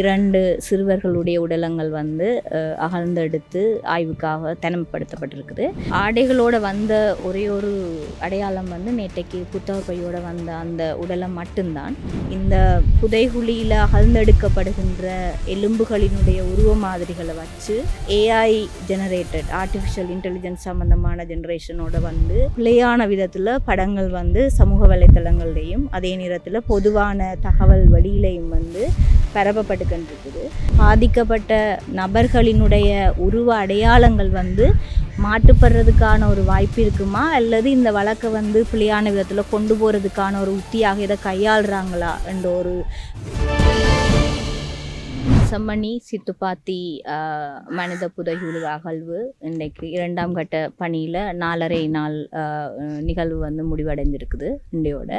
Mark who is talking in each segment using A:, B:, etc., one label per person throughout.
A: இரண்டு சிறுவர்களுடைய உடலங்கள் வந்து அகழ்ந்தெடுத்து ஆய்வுக்காக தனிமைப்படுத்தப்பட்டிருக்குது. ஆடைகளோட வந்த ஒரே ஒரு அடையாளம் வந்து நேற்றைக்கு புத்தக பையோடு வந்த அந்த உடலம் மட்டும்தான். இந்த புதைகுழியில் அகழ்ந்தெடுக்கப்படுகின்ற எலும்புகளினுடைய உருவ மாதிரிகளை வச்சு ஏஐ ஜெனரேட்டட் ஆர்டிஃபிஷியல் இன்டெலிஜென்ஸ் சம்மந்தமான ஜெனரேஷனோட வந்து பிழையான விதத்தில் படங்கள் வந்து சமூக வலைத்தளங்கள்லையும் அதே நேரத்தில் பொதுவான தகவல் வழியிலையும் வந்து பரப்பப்பட்டுக்கின்றிருக்குது. பாதிக்கப்பட்ட நபர்களினுடைய உருவ அடையாளங்கள் வந்து மாட்டுப்படுறதுக்கான ஒரு வாய்ப்பு இருக்குமா? அல்லது இந்த வழக்கை வந்து பிள்ளையான விதத்தில் கொண்டு போகிறதுக்கான ஒரு உத்தியாக இதை கையாளுறாங்களா? என்ற ஒரு செம்மணி சித்துப்பாத்தி மனித புதைகுழு அகழ்வு இன்றைக்கு இரண்டாம் கட்ட பணியில் நாலரை நாள் நிகழ்வு வந்து முடிவடைஞ்சிருக்குது இன்றையோட.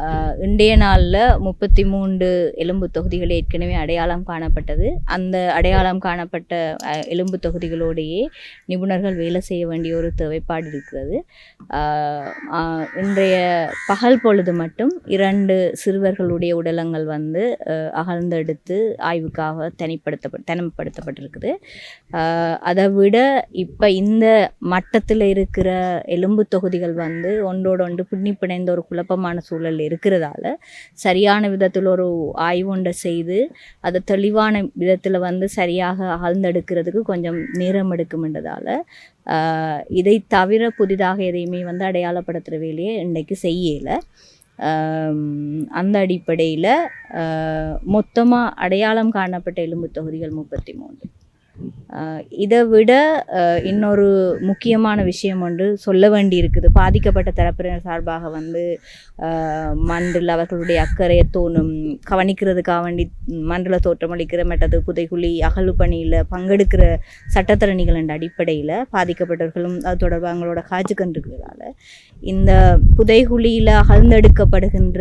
A: ஆஹ், இன்றைய நாளில் முப்பத்தி மூன்று எலும்பு தொகுதிகள் ஏற்கனவே அடையாளம் காணப்பட்டது. அந்த அடையாளம் காணப்பட்ட எலும்பு தொகுதிகளோடையே நிபுணர்கள் வேலை செய்ய வேண்டிய ஒரு தேவைப்பாடு இருக்கிறது. இன்றைய பகல் பொழுது மட்டும் இரண்டு சிறுவர்களுடைய உடலங்கள் வந்து அகழ்ந்தெடுத்து ஆய்வுக்காக தனிப்படுத்தப்பட் தனிமைப்படுத்தப்பட்டிருக்குது. அதை விட இப்போ இந்த மட்டத்தில் இருக்கிற எலும்பு தொகுதிகள் வந்து ஒன்றோடு ஒன்று பின்னி பிணைந்த ஒரு குழப்பமான சூழல் இருக்கிறதால சரியான விதத்தில் ஒரு ஆய்வு ஒன்றை செய்து அதை தெளிவான விதத்தில் வந்து சரியாக அகழ்ந்தெடுக்கிறதுக்கு கொஞ்சம் நேரம் எடுக்கும்ன்றதால இதை தவிர புதிதாக எதையுமே வந்து அடையாளப்படுத்துகிற வேலையை இன்றைக்கு செய்யலை. அந்த அடிப்படையில் மொத்தமாக அடையாளம் காணப்பட்ட எலும்பு தொகுதிகள் முப்பத்தி மூன்று. இதை விட இன்னொரு முக்கியமான விஷயம் ஒன்று சொல்ல வேண்டி இருக்குது பாதிக்கப்பட்ட தரப்பினர் சார்பாக வந்து மண்டில் அவர்களுடைய அக்கறையை தோணும் கவனிக்கிறதுக்காக வேண்டி மண்டில் தோற்றமளிக்கிற மற்றது புதைக்குழி அகழ்வு பணியில் பங்கெடுக்கிற சட்டத்தரணிகள் என்ற அடிப்படையில் பாதிக்கப்பட்டவர்களும் அது தொடர்பாக அவங்களோட காட்சி கன்றுகளால் இந்த புதைகுழியில் அகழ்ந்தெடுக்கப்படுகின்ற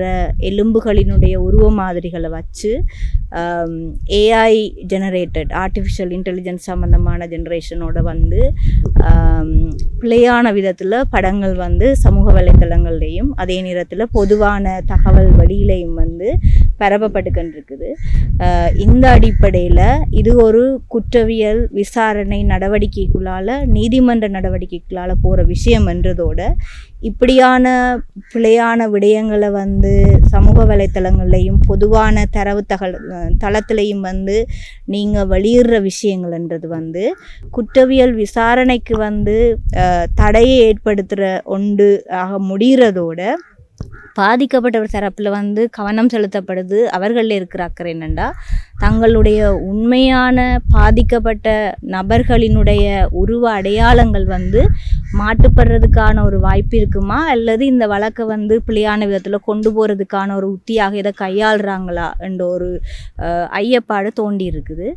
A: எலும்புகளினுடைய உருவ மாதிரிகளை வச்சு ஏஐ ஜெனரேட்டட் ஆர்டிஃபிஷியல் இன்டெலிஜென்ஸ் சம்மந்தமான ஜென்ரேஷனோட வந்து பிழையான விதத்தில் படங்கள் வந்து சமூக வலைத்தளங்கள்லையும் அதே நேரத்தில் பொதுவான தகவல் வழியிலையும் வந்து பரப்பப்பட்டுக்கின்றிருக்குது இந்த அடிப்படையில் இது ஒரு குற்றவியல் விசாரணை நடவடிக்கைக்குள்ளால் நீதிமன்ற நடவடிக்கைகளால் போகிற விஷயம் என்றதோட இப்படியான பிழையான விடயங்களை வந்து சமூக வலைத்தளங்கள்லையும் பொதுவான தரவு தகவல் தளத்திலையும் வந்து நீங்கள் வெளியிடுற விஷயங்கள்ன்றது வந்து குற்றவியல் விசாரணைக்கு வந்து தடையை ஏற்படுத்துகிற ஒன்று ஆக முடிகிறதோட பாதிக்கப்பட்டவர் தரப்பில் வந்து கவனம் செலுத்தப்படுது. அவர்களில் இருக்கிற அக்கறை என்னென்னா தங்களுடைய உண்மையான பாதிக்கப்பட்ட நபர்களினுடைய உருவ அடையாளங்கள் வந்து மாட்டுப்படுறதுக்கான ஒரு வாய்ப்பு இருக்குமா? அல்லது இந்த வழக்கை வந்து பிள்ளையான விதத்தில் கொண்டு போகிறதுக்கான ஒரு உத்தியாக இதை கையாளுறாங்களா? என்ற ஒரு ஐயப்பாடு தோண்டி இருக்குது.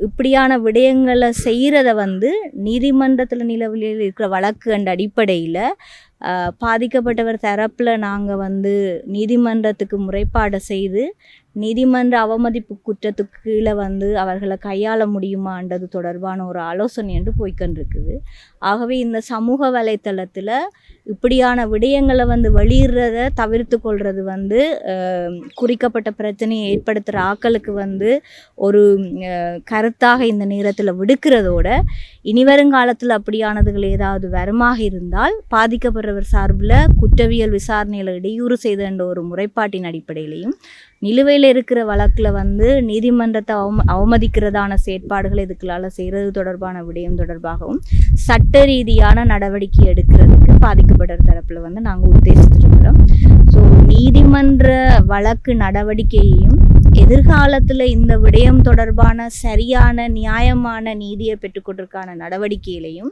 A: இப்படியான விடயங்களை செய்கிறத வந்து நீதிமன்றத்தில் நிலவில் இருக்கிற வழக்கு என்ற அடிப்படையில் பாதிக்கப்பட்டவர் தரப்பில் நாங்கள் வந்து நீதிமன்றத்துக்கு முறைப்பாடை செய்து நீதிமன்ற அவமதிப்பு குற்றத்துக்கு கீழே வந்து அவர்களை கையாள முடியுமான்றது தொடர்பான ஒரு ஆலோசனை என்று போய்க்கொண்டிருக்குது ஆகவே இந்த சமூக வலைத்தளத்தில் இப்படியான விடயங்களை வந்து வெளியிடுறத தவிர்த்து கொள்வது வந்து குறிக்கப்பட்ட பிரச்சனையை ஏற்படுத்துகிற ஆக்களுக்கு வந்து ஒரு கருத்தாக இந்த நேரத்தில் விடுக்கிறதோட இனி வருங்காலத்தில் அப்படியானதுகள் ஏதாவது வருமாக இருந்தால் பாதிக்கப்படுறவர் சார்பில் குற்றவியல் விசாரணையில் இடையூறு செய்த என்ற ஒரு முறைப்பாட்டின் அடிப்படையிலையும் நிலுவையில் இருக்கிற வழக்கில் வந்து நீதிமன்றத்தை அவம அவமதிக்கிறதான செயற்பாடுகளை இதுக்களால் செய்கிறது தொடர்பான விடயம் தொடர்பாகவும் சட்ட ரீதியான நடவடிக்கை எடுக்கிறதுக்கு பாதிக்கப்படுற தரப்பில் வந்து நாங்கள் உத்தேசித்திருக்கிறோம் ஸோ நீதிமன்ற வழக்கு நடவடிக்கையையும் எதிர்காலத்தில் இந்த விடயம் தொடர்பான சரியான நியாயமான நீதியை பெற்றுக்கொண்டிருக்கான நடவடிக்கையிலையும்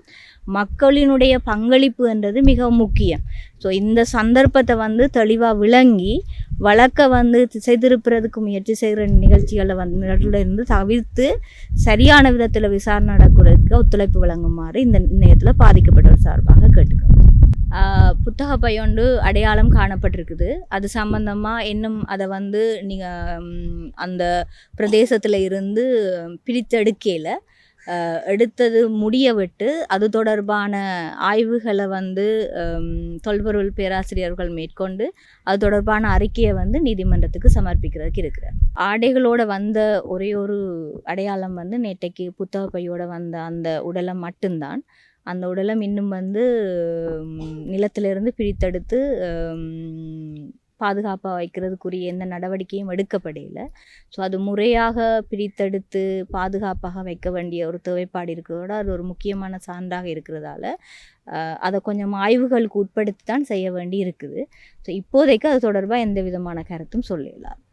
A: மக்களினுடைய பங்களிப்பு என்றது மிக முக்கியம். ஸோ இந்த சந்தர்ப்பத்தை வந்து தெளிவாக விளங்கி வழக்கை வந்து திசை திருப்புறதுக்கு முயற்சி செய்கிற நிகழ்ச்சிகளை வந்து இருந்து தவிர்த்து சரியான விதத்தில் விசாரணை நடக்கிறதுக்கு ஒத்துழைப்பு வழங்குமாறு இந்த நேரத்தில் பாதிக்கப்பட்டவர் சார்பாக புத்தக பையொண்டு அடையாளம் காணப்பட்டிருக்குது. அது சம்பந்தமாக இன்னும் அதை வந்து நீங்கள் அந்த பிரதேசத்தில் இருந்து பிரித்தெடுக்கையில் எடுத்தது முடிய விட்டு அது தொடர்பான ஆய்வுகளை வந்து தொல்பொருள் பேராசிரியர்கள் மேற்கொண்டு அது தொடர்பான அறிக்கையை வந்து நீதிமன்றத்துக்கு சமர்ப்பிக்கிறதுக்கு இருக்கிறார். ஆடைகளோட வந்த ஒரே ஒரு அடையாளம் வந்து நேற்றைக்கு புத்தக பையோட வந்த அந்த உடலம் மட்டும்தான். அந்த உடலம் இன்னும் வந்து நிலத்திலிருந்து பிரித்தெடுத்து பாதுகாப்பாக வைக்கிறதுக்குரிய எந்த நடவடிக்கையும் எடுக்கப்படையில ஸோ அது முறையாக பிரித்தெடுத்து பாதுகாப்பாக வைக்க வேண்டிய ஒரு தேவைப்பாடு இருக்கிறதோட அது ஒரு முக்கியமான சான்றாக இருக்கிறதால அதை கொஞ்சம் ஆய்வுகளுக்கு உட்படுத்தி தான் செய்ய வேண்டி இருக்குது. ஸோ இப்போதைக்கு அது தொடர்பாக எந்த விதமான கருத்தும் சொல்லலாம்